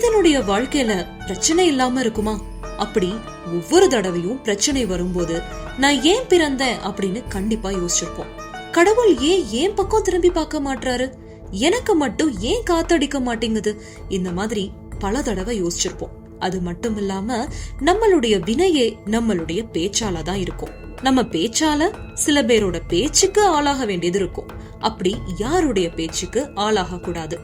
மனிதனுடைய வாழ்க்கையில பிரச்சனை இல்லாம இருக்குமா? அப்படி ஒவ்வொரு தடவையும் பிரச்சனை வரும்போது நான் ஏன் பிறந்தேன் அப்படின்னு கண்டிப்பா யோசிச்சிருப்போம். கடவுள் ஏன் ஏன் பக்கம் திரும்பி பார்க்க மாட்டாரு எனக்கு மட்டும் ஏன் காத்தடிக்க மாட்டேங்குது? இந்த மாதிரி பல தடவை யோசிச்சிருப்போம். அது மட்டும் இல்லாம நம்மளுடைய வினையே நம்மளுடைய பேச்சால தான் இருக்கும். நம்ம பேச்சால சில பேரோட பேச்சுக்கு ஆளாக வேண்டியது இருக்கும். அப்படி யாருடைய பேச்சுக்கு ஆளாக கூடாது?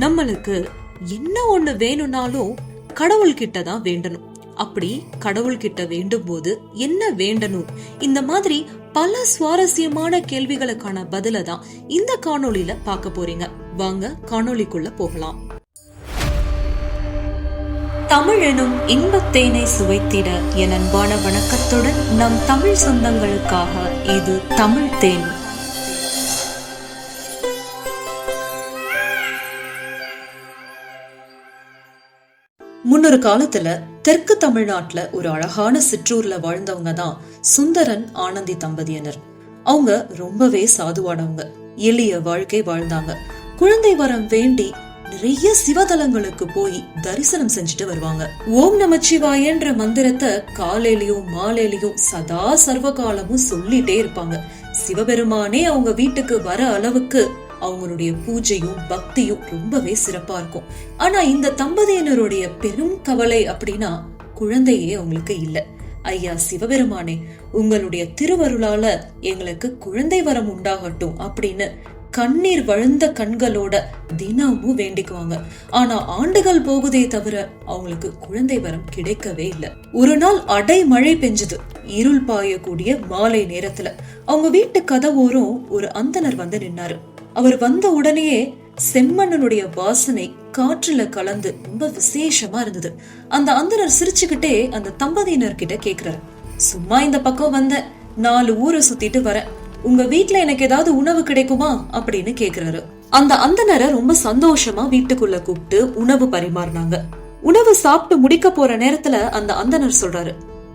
நம்மளுக்கு என்ன ஒண்ணு வேணும்னாலும் கடவுள்கிட்ட தான் வேண்டணும். அப்படி கடவுள்கிட்ட வேண்டும் போது என்ன வேண்டணும்? இந்த மாதிரி பல சுவாரஸ்யமான கேள்விகளுக்கான பதில தான் இந்த காணொளியில பார்க்க போறீங்க. வாங்க காணொளிக்குள்ள போகலாம். தமிழ் எனும் இன்பத்தேனை சுவைத்திட என் அன்பான வணக்கத்துடன் நம் தமிழ் சொந்தங்களுக்காக இது தமிழ் தேன். முன்னொரு காலத்துல தெற்கு தமிழ்நாட்டுல ஒரு அழகான சிற்றூர்ல வாழ்ந்தவங்க தான் சுந்தரன் ஆனந்தி தம்பதியினர். அவங்க ரொம்பவே சாதுவானவங்க. எளிய வாழ்க்கை வாழ்ந்தாங்க. குழந்தை வரம் வேண்டி நிறைய சிவதலங்களுக்கு போய் தரிசனம் செஞ்சுட்டு வருவாங்க. ஓம் நமச்சிவாயன்ற மந்திரத்தை காலையிலயும் மாலையிலயும் சதா சர்வகாலமும் சொல்லிட்டே இருப்பாங்க. சிவபெருமானே அவங்க வீட்டுக்கு வர அளவுக்கு அவங்களுடைய பூஜையும் பக்தியும் ரொம்பவே சிறப்பா இருக்கும். ஆனா இந்த தம்பதியினருடைய பெரும் கவலை அப்படின்னா குழந்தையே அவங்களுக்கு இல்லை. ஐயா சிவபெருமானே உங்களுடைய திருவருளால எங்களுக்கு குழந்தை வரம் உண்டாகட்டும் அப்படின்னு கண்ணீர் வழுந்த கண்களோட தினமும் வேண்டிக்குவாங்க. ஆனா ஆண்டுகள் போகுதே தவிர அவங்களுக்கு குழந்தை வரம் கிடைக்கவே இல்லை. ஒரு நாள் அடை மழை பெஞ்சது. இருள் பாயக்கூடிய மாலை நேரத்துல அவங்க வீட்டு கதவோரம் ஒரு அந்தனர் வந்து நின்னாரு. அவர் வந்த உடனேயே செம்மண்ணனுடைய வாசனை காற்றுல கலந்து ரொம்ப விசேஷமா இருந்தது. அந்த அந்தனர் சிரிச்சுக்கிட்டே அந்த தம்பதியினர் கிட்ட கேக்குறாரு. சும்மா இந்த பக்கம் வந்த நாலு ஊரை சுத்திட்டு வரேன் உங்க வீட்ல எனக்கு ஏதாவது உணவு கிடைக்குமா? அப்படின்னு கேக்குறாரு. அந்த அந்தனரை ரொம்ப சந்தோஷமா வீட்டுக்குள்ள கூப்பிட்டு உணவு பரிமாறினாங்க. உணவு சாப்பிட்டு முடிக்க போற நேரத்துல அந்த அந்தனர் சொல்றாரு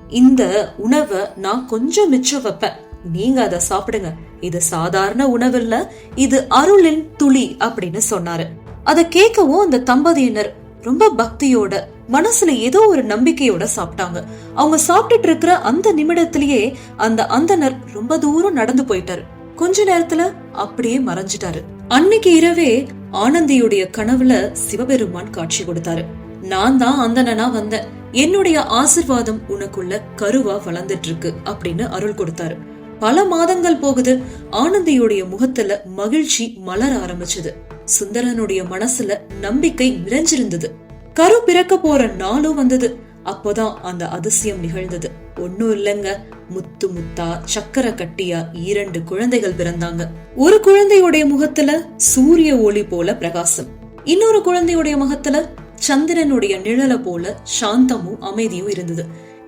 இந்த உணவை நான் கொஞ்சம் மிச்சம் வைப்பேன். நீங்க அதை சாப்பிடுங்க. இது சாதாரண உணவில்ல இது அருளின் துளி அப்படின்னு சொன்னாரு. அத கேட்கவும் அந்த தம்பதியினர் ரொம்ப பக்தியோட மனசுல ஏதோ ஒரு நம்பிக்கையோட சாப்பிட்டாங்க. அவங்க சாப்பிட்டுட்டு இருக்கிற அந்த நிமிடத்திலேயே அந்த அந்தனர் ரொம்ப தூரம் நடந்து போயிட்டாரு. கொஞ்ச நேரத்துல அப்படியே மறைஞ்சிட்டாரு. அன்னைக்கு இரவே ஆனந்தியுடைய கனவுல சிவபெருமான் காட்சி கொடுத்தாரு. நான் தான் அந்தனா வந்தேன். என்னுடைய ஆசிர்வாதம் உனக்குள்ள கருவா வளர்ந்துட்டு இருக்கு அப்படின்னு அருள் கொடுத்தாரு. பல மாதங்கள் போகுது. ஆனந்தியுடைய முகத்துல மகிழ்ச்சி மலர ஆரம்பிச்சது. சுந்தரனுடைய மனசுல நம்பிக்கை நிறைஞ்சிருந்தது. கரு பிறக்க போற நாளும் வந்தது. அப்போதான் அந்த அதிசயம் நிகழ்ந்தது. ஒன்னும் இல்லங்க. முத்து முத்தா சக்கர கட்டியா இரண்டு குழந்தைகள் பிறந்தாங்க. ஒரு குழந்தையுடைய முகத்துல சூரிய ஒளி போல பிரகாசம். இன்னொரு குழந்தையுடைய முகத்துல சந்திரனுடைய நிழல போல சாந்தமும் அமைதியும் இருந்தது.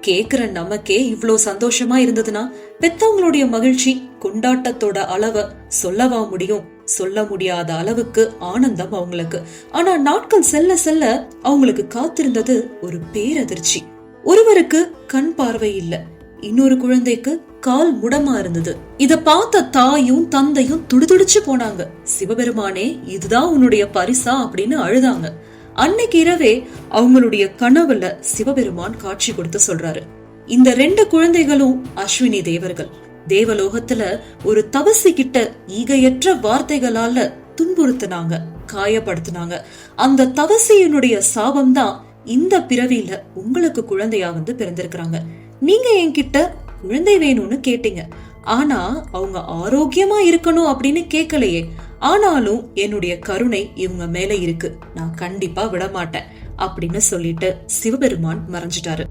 கேக்குற நமக்கே இவ்ளோ சந்தோஷமா இருந்ததுன்னா பெத்தவங்களுடைய மகிழ்ச்சி கொண்டாட்டத்தோட அளவை சொல்லவா முடியும்? சொல்ல முடியாத அளவுக்கு ஆனந்தம் அவங்களுக்கு. ஆனா நாட்கள் செல்ல செல்ல அவங்களுக்கு காத்திருந்தது ஒரு பேரதிர்ச்சி. ஒருவருக்கு கண் பார்வை இல்ல. இன்னொரு குழந்தைக்கு கால் முடமா இருந்தது. இத பார்த்த தாயும் தந்தையும் துடிதுடிச்சு போனாங்க. சிவபெருமானே இதுதான் உன்னுடைய பரிசா அப்படின்னு அழுதாங்க. அன்னைக்கு இரவே அவங்களுடைய கனவுல சிவபெருமான் காட்சி கொடுத்து சொல்றாரு. இந்த ரெண்டு குழந்தைகளும் அஸ்வினி தேவர்கள். தேவலோகத்துல ஒரு தவசி கிட்ட ஈகையற்ற வார்த்தைகளால துன்புறுத்தினாங்க காயப்படுத்தினாங்க. அந்த தவசியினுடைய சாபம் தான் இந்த பிறவியில உங்களுக்கு குழந்தையா வந்து பிறந்திருக்கிறாங்க. நீங்க என்கிட்ட குழந்தை வேணும்னு கேட்டீங்க. ஆனா அவங்க ஆரோக்கியமா இருக்கணும் அப்படின்னு கேட்கலையே ஆனாலும் என்னுடைய கருணை இவங்க மேல இருக்கு. நான் கண்டிப்பா விட மாட்டேன் அப்படின்னு சொல்லிட்டு சிவபெருமான் மறைஞ்சிட்டாரு.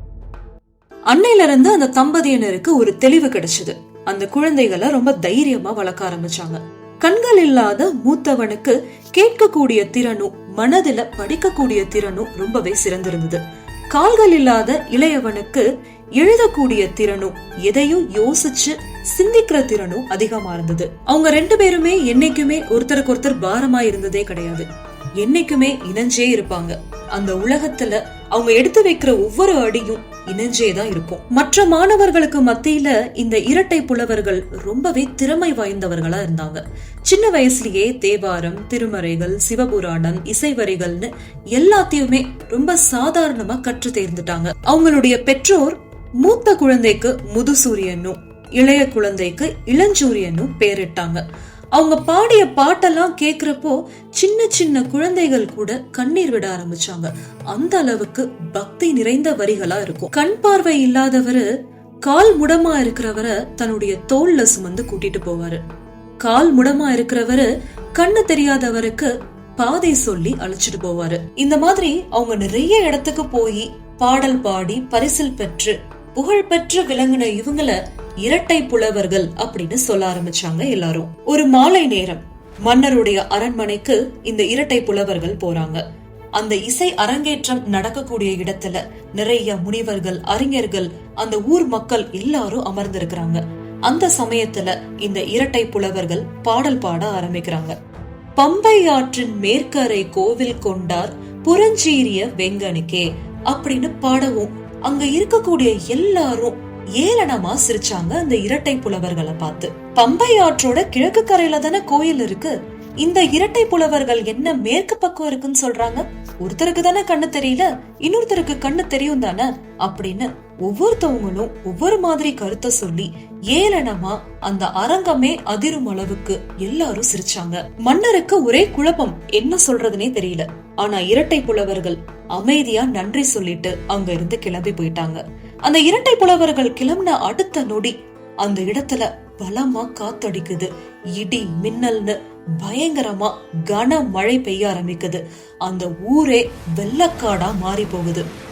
அன்னையில இருந்து அந்த தம்பதியினருக்கு ஒரு தெளிவு கிடைச்சது. அந்த குழந்தைகளை ரொம்ப தைரியமா வளர்க்க ஆரம்பிச்சாங்க. கண்கள் இல்லாத மூத்தவனுக்கு கேட்கக்கூடிய திறனும் மனதில படிக்கக்கூடிய திறனும் ரொம்பவே சிறந்திருந்தது. கால்கள் இல்லாத இளையவனுக்கு எழுதக்கூடிய திறனும் எதையும் யோசிச்சு சிந்திக்கிற திறனும் அதிகமா இருந்தது. அவங்க ரெண்டு பேருமே என்னைக்குமே ஒருத்தருக்கு ஒருத்தர் பாரமா இருந்ததே கிடையாது. என்னைக்குமே இணைஞ்சே இருப்பாங்க. அந்த உலகத்துல அவங்க எடுத்து வைக்கிற ஒவ்வொரு அடியும் இணைஞ்சேதான் இருக்கும். மற்ற மாணவர்களுக்கு மத்தியில இந்த இரட்டை புலவர்கள் ரொம்பவே திறமை வாய்ந்தவர்களா இருந்தாங்க. சின்ன வயசுலயே தேவாரம் திருமறைகள் சிவபுராணம் இசைவரிகள்னு எல்லாத்தையுமே ரொம்ப சாதாரணமா கற்று தேர்ந்துட்டாங்க. அவங்களுடைய பெற்றோர் மூத்த குழந்தைக்கு முதுசூரியனும் இளைய குழந்தைக்கு இளஞ்சூரியனும் பேரிட்டாங்க. அவங்க பாடிய பாட்டெல்லாம் கேக்குறப்போ சின்ன சின்ன குழந்தைகள் கூட கண்ணீர் விட ஆரம்பிச்சாங்க. அந்த அளவுக்கு பக்தி நிறைந்த வரிகளா இருக்கும். கண் பார்வை இல்லாதவரு கால் முடமா இருக்கிறவரை தன்னுடைய தோல்ல சுமந்து கூட்டிட்டு போவாரு. கால் முடமா இருக்கிறவரு கண்ணு தெரியாதவருக்கு பாதை சொல்லி அழைச்சிட்டு போவாரு. இந்த மாதிரி அவங்க நிறைய இடத்துக்கு போய் பாடல் பாடி பரிசில் பெற்று புகழ் பெற்று விளங்கின இவங்கள இரட்டை புலவர்கள் அப்படின்னு சொல்ல ஆரம்பிச்சாங்க எல்லாரும். ஒரு மாலை நேரம் மன்னருடைய அரண்மனைக்கு இந்த இரட்டை புலவர்கள் போறாங்க. அந்த இசை அரங்கேற்றம் நடக்கக்கூடிய இடத்துல நிறைய முனிவர்கள் அறிஞர்கள் அந்த ஊர் மக்கள் எல்லாரும் அமர்ந்திருக்கிறாங்க. அந்த சமயத்துல இந்த இரட்டை புலவர்கள் பாடல் பாட ஆரம்பிக்கிறாங்க. பம்பை ஆற்றின் மேற்கரை கோவில் கொண்டார் புறஞ்சீரிய வெங்கனுக்கே அப்படின்னு பாடவும் அங்க இருக்கக்கூடிய எல்லாரும் ஏளனமா சிரிச்சாங்க அந்த இரட்டை புலவர்களை பார்த்து. பம்பை ஆற்றோட கிழக்கு கரையில தானே கோயில் இருக்கு? இந்த இரட்டை புலவர்கள் என்ன மேற்கு பக்கம் இருக்குன்னு சொல்றாங்க? ஒருத்தருக்கு தானே கண்ணு தெரியல இன்னொருத்தருக்கு கண்ணு தெரியும் தானே? அப்படின்னு ஒவ்வொருத்தவங்களும் ஒவ்வொரு மாதிரி கருத்தை சொல்லி ஏளனமா அந்த அரங்கமே அதிரும் அளவுக்கு எல்லாரும் சிரிச்சாங்க. மன்னருக்கு ஒரே குழப்பம் என்ன சொல்றதுனே தெரியல. ஆனா இரட்டை புலவர்கள் அமைதியா நன்றி சொல்லிட்டு அங்க இருந்து கிளம்பி போயிட்டாங்க. அந்த இரட்டை புலவர்கள் கிளம்பின அடுத்த நொடி அந்த இடத்துல பலமா காத்தடிக்குது. இடி மின்னல்னு பயங்கரமா கன மழை பெய்ய ஆரம்பிக்குது. அந்த ஊரே வெள்ளக்காடா மாறி போகுது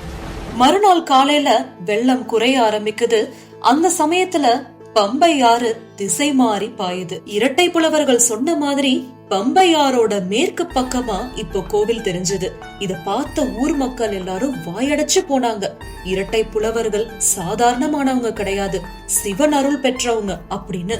மறுநாள் காலையில வெள்ளம் குறைய ஆரம்பிக்குது. அந்த சமயத்துல பம்பை ஆறு திசை மாறி பாயுது. இரட்டை புலவர்கள் சொன்ன மாதிரி பம்பையாரோட மேற்கு பக்கமா இப்போ கோவில் தெரிஞ்சது. இத பார்த்த ஊர் மக்கள் எல்லாரும் வாயடைச்சு போனாங்க. இரட்டை புலவர்கள் சாதாரணமானவங்க கிடையாது. சிவன் அருள் பெற்றவங்க அப்படின்னு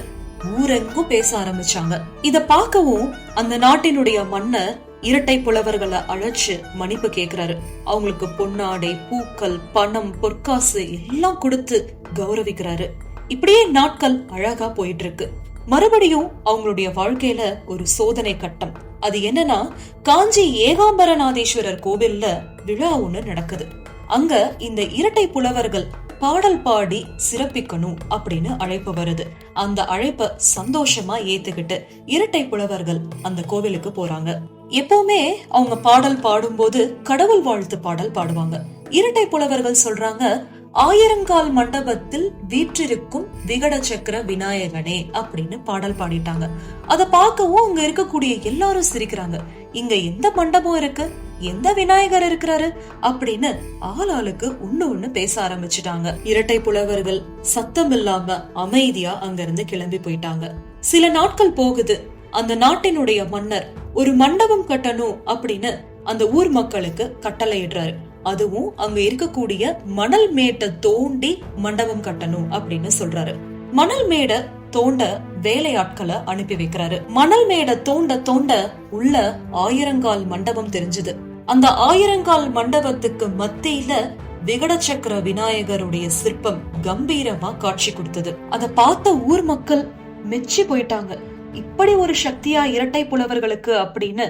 ஊரெங்கும் பேச ஆரம்பிச்சாங்க. இத பார்க்கவும் அந்த நாட்டினுடைய மன்னர் இரட்டை புலவர்களை அழைச்சு மன்னிப்பு கேக்குறாரு. அவங்களுக்கு பொன்னாடை பூக்கள் பணம் பொற்காசு எல்லாம் கொடுத்து கௌரவிக்கிறாரு. இப்படியே நாட்கள் அழகா போயிட்டு இருக்கு மறுபடியும் அவங்களுடைய வாழ்க்கையில ஒரு சோதனை கட்டம். அது என்னன்னா காஞ்சி ஏகாம்பரநாதேஸ்வரர் கோவில்ல விழா ஒண்ணு நடக்குது. அங்க இந்த இரட்டை புலவர்கள் பாடல் பாடி சிறப்பிக்கணும் அப்படின்னு அழைப்பு வருது. அந்த அழைப்ப சந்தோஷமா ஏத்துக்கிட்டு இரட்டை புலவர்கள் அந்த கோவிலுக்கு போறாங்க. எப்பவுமே அவங்க பாடல் பாடும்போது கடவுள் வாழ்த்து பாடல் பாடுவாங்க. இரட்டை புலவர்கள் சொல்றாங்க ஆயிரங்கால் மண்டபத்தில் வீற்றிருக்கும் விகட சக்கர விநாயகனே அப்படின்னு பாடல் பாடிட்டாங்க. அத பார்க்கவும் அங்க இருக்கக்கூடிய எல்லாரும் சிரிக்கிறாங்க. இங்க எந்த மண்டபம் இருக்கு? எந்த விநாயகர் இருக்கிறாரு? அப்படின்னு ஆளாளுக்கு ஒண்ணு ஒண்ணு பேச ஆரம்பிச்சுட்டாங்க. இரட்டை புலவர்கள் சத்தம் இல்லாம அமைதியா அங்க இருந்து கிளம்பி போயிட்டாங்க. சில நாட்கள் போகுது. அந்த நாட்டினுடைய மன்னர் ஒரு மண்டபம் கட்டணும் அப்படின்னு அந்த ஊர் மக்களுக்கு கட்டளையிடுறாரு. அதுவும் அங்க இருக்கக்கூடிய மணல் மேட்டை தோண்டி மண்டபம் கட்டணும் அப்படின்னு சொல்றாரு. மணல் மேடை தோண்ட வேலையாட்களை அனுப்பி வைக்கிறாரு. மணல் மேடை தோண்ட தோண்ட உள்ள ஆயிரங்கால் மண்டபம் தெரிஞ்சது. அந்த ஆயிரங்கால் மண்டபத்துக்கு மத்தியில விகடச்சக்கர விநாயகருடைய சிற்பம் கம்பீரமா காட்சி கொடுத்தது. அதை பார்த்த ஊர் மக்கள் மெச்சி போயிட்டாங்க. இப்படி ஒரு சக்தியா இரட்டை புலவர்களுக்கு அப்படின்னு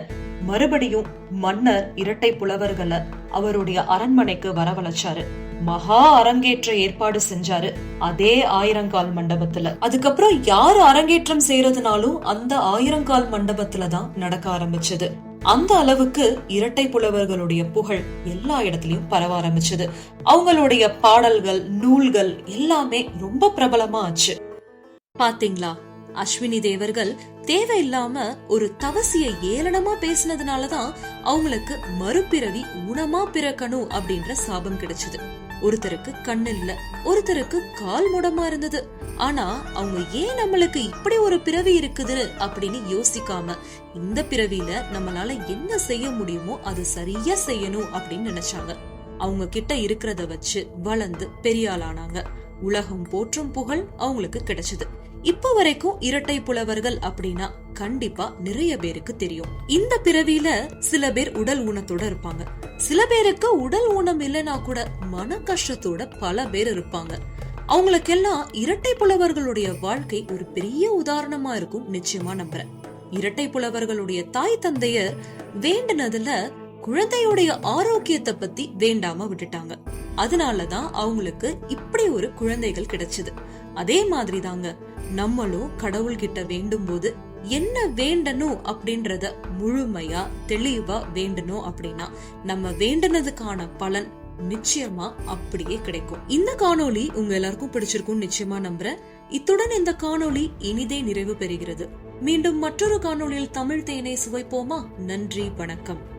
மறுபடியும் மன்னர் இரட்டை புலவர்களை அவருடைய அரண்மனைக்கு வரவழைச்சாரு. மகா அரங்கேற்ற ஏற்பாடு செஞ்சாரு அதே ஆயிரங்கால் மண்டபத்துல. அதுக்கப்புறம் யார் அரங்கேற்றம் செய்யறதுனாலும் அந்த ஆயிரங்கால் மண்டபத்துல தான் நடக்க ஆரம்பிச்சது. அந்த அளவுக்கு இரட்டை புலவர்களுடைய புகழ் எல்லா இடத்துலயும் பரவ ஆரம்பிச்சது. அவங்களுடைய பாடல்கள் நூல்கள் எல்லாமே ரொம்ப பிரபலமா ஆச்சு. பாத்தீங்களா? அஸ்வினி தேவர்கள் தேவையில்லாம ஒரு தவசிய ஏளனமா பேசினதுனாலதான் அவங்களுக்கு மறுபிறவி ஊனமா பிறக்கணும் அப்படின்ற சாபம் கிடைச்சது. ஒருத்தருக்கு கண்ணு இல்ல ஒருத்தருக்கு கால் முடமா இருந்தது. ஆனா அவங்க ஏன் நம்மளுக்கு இப்படி ஒரு பிறவி இருக்குது அப்படின்னு யோசிக்காம இந்த பிறவியில நம்மளால என்ன செய்ய முடியுமோ அது சரியா செய்யணும் அப்படின்னு நினைச்சாங்க. அவங்க கிட்ட இருக்கிறத வச்சு வளர்ந்து பெரியாளானாங்க. உலகம் போற்றும் புகழ் அவங்களுக்கு கிடைச்சது. இப்ப வரைக்கும் இரட்டை புலவர்கள் அப்படின்னா கண்டிப்பா நிறைய பேருக்கு தெரியும். இந்த பிறவியில சில பேர் உடல் ஊனத்தோட இருப்பாங்க. சில பேருக்கு உடல் ஊனம் இல்லைன்னா கூட மன கஷ்டத்தோட பல பேர் இருப்பாங்க. அவங்களுக்கெல்லாம் இரட்டை புலவர்களுடைய வாழ்க்கை ஒரு பெரிய உதாரணமா இருக்கும் நிச்சயமா நம்புறேன். இரட்டை புலவர்களுடைய தாய் தந்தையர் வேண்டுனதுல குழந்தையுடைய ஆரோக்கியத்தை பத்தி வேண்டாம விட்டுட்டாங்க. அதனாலதான் அவங்களுக்கு இப்படி ஒரு குழந்தைகள் கிடைச்சது. அதே மாதிரி தாங்க நம்மளும் கடவுள்கிட்ட வேண்டும் போது என்ன வேண்டணும் அப்படின்றத முழுமையா தெளிவா வேண்டணும் அப்படின்னா நம்ம வேண்டினதுக்கான பலன் நிச்சயமா அப்படியே கிடைக்கும். இந்த காணொளி உங்க எல்லாருக்கும் பிடிச்சிருக்கும் நிச்சயமா நம்புறேன். இத்துடன் இந்த காணொளி இனிதே நிறைவு பெறுகிறது. மீண்டும் மற்றொரு காணொளியில் தமிழ் தேனை சுவைப்போமா? நன்றி வணக்கம்.